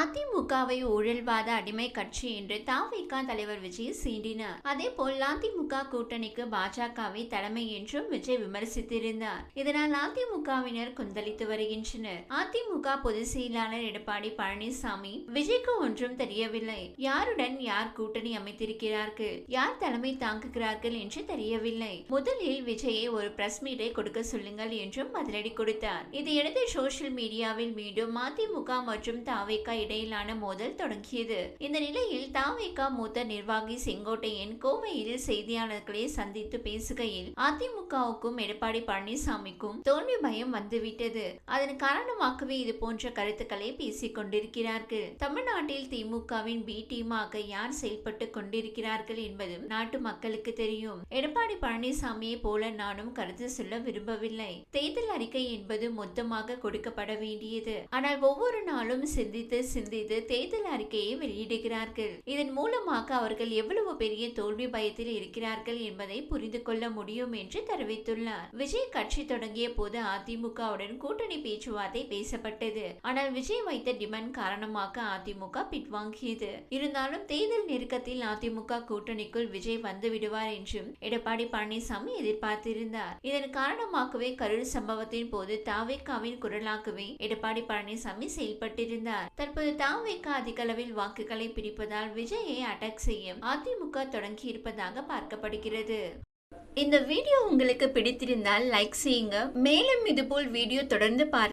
அதிமுகவை ஊழல்வாத அடிமை கட்சி என்று தாவிக தலைவர் விஜய் சீண்டினார். அதே போல் அதிமுக கூட்டணிக்கு பாஜகவை தலைமை என்றும் விஜய் விமர்சித்திருந்தார். இதனால் அதிமுகவினர் கொந்தளித்து வருகின்றனர். அதிமுக பொதுச் செயலாளர் எடப்பாடி பழனிசாமி விஜய்க்கு ஒன்றும் தெரியவில்லை. யாருடன் யார் கூட்டணி அமைத்திருக்கிறார்கள்? யார் தலைமை தாங்குகிறார்கள் என்று தெரியவில்லை. முதலில் விஜயை ஒரு பிரஸ் மீட்டை கொடுக்க சொல்லுங்கள் என்றும் பதிலடி கொடுத்தார். இதையடுத்து சோசியல் மீடியாவில் மீண்டும் அதிமுக மற்றும் தாவேகா இடையிலான மோதல் தொடங்கியது. இந்த நிலையில் தாவேகா மூத்த நிர்வாகி செங்கோட்டையன் கோவையில் செய்தியாளர்களை சந்தித்து பேசுகையில் அதிமுகவுக்கும் எடப்பாடி பழனிசாமிக்கும் தோல்வி பயம் வந்துவிட்டது. அதன் காரணமாகவே இது போன்ற கருத்துக்களை பேசிக் கொண்டிருக்கிறார்கள். தமிழ்நாட்டில் திமுகவின் பி டீமாக யார் செயல்பட்டு கொண்டிருக்கிறார்கள் என்பதும் நாட்டு மக்களுக்கு தெரியும். எடப்பாடி பழனிசாமியை போல நானும் கருத்து சொல்ல விரும்பவில்லை. தேர்தல் அறிக்கை என்பது மொத்தமாக கொடுக்கப்பட வேண்டியது. ஆனால் ஒவ்வொரு நாளும் சிந்தித்து சிந்தித்து தேர்தல் அறிக்கையை வெளியிடுகிறார்கள். இதன் மூலமாக அவர்கள் எவ்வளவு பெரிய தோல்வி பயத்தில் இருக்கிறார்கள் என்பதை புரிந்து கொள்ள முடியும் என்று தெரிவித்துள்ளார். விஜய் கட்சி தொடங்கிய போது அதிமுகவுடன் கூட்டணி பேச்சுவார்த்தை பேசப்பட்டது. ஆனால் விஜய் வைத்த டிமாண்ட் காரணமாக அதிமுக பின்வாங்கியது. இருந்தாலும் தேர்தல் நெருக்கத்தில் அதிமுக கூட்டணிக்குள் விஜய் வந்து விடுவார் என்றும் எடப்பாடி பழனிசாமி எதிர்பார்த்திருந்தார். இதன் காரணமாகவே கரூர் சம்பவத்தின் போது தாவேக்காவின் குரலாகவே எடப்பாடி பழனிசாமி செயல்பட்டிருந்தார். தன் தற்போது தாவேக்கா அதிக அளவில் வாக்குகளை பிரிப்பதால் விஜயை அட்டாக் செய்ய அதிமுக தொடங்கி இருப்பதாக பார்க்கப்படுகிறது. இந்த வீடியோ உங்களுக்கு பிடித்திருந்தால் லைக் செய்யுங்க. மேலும் இதுபோல் வீடியோ தொடர்ந்து பார்க்க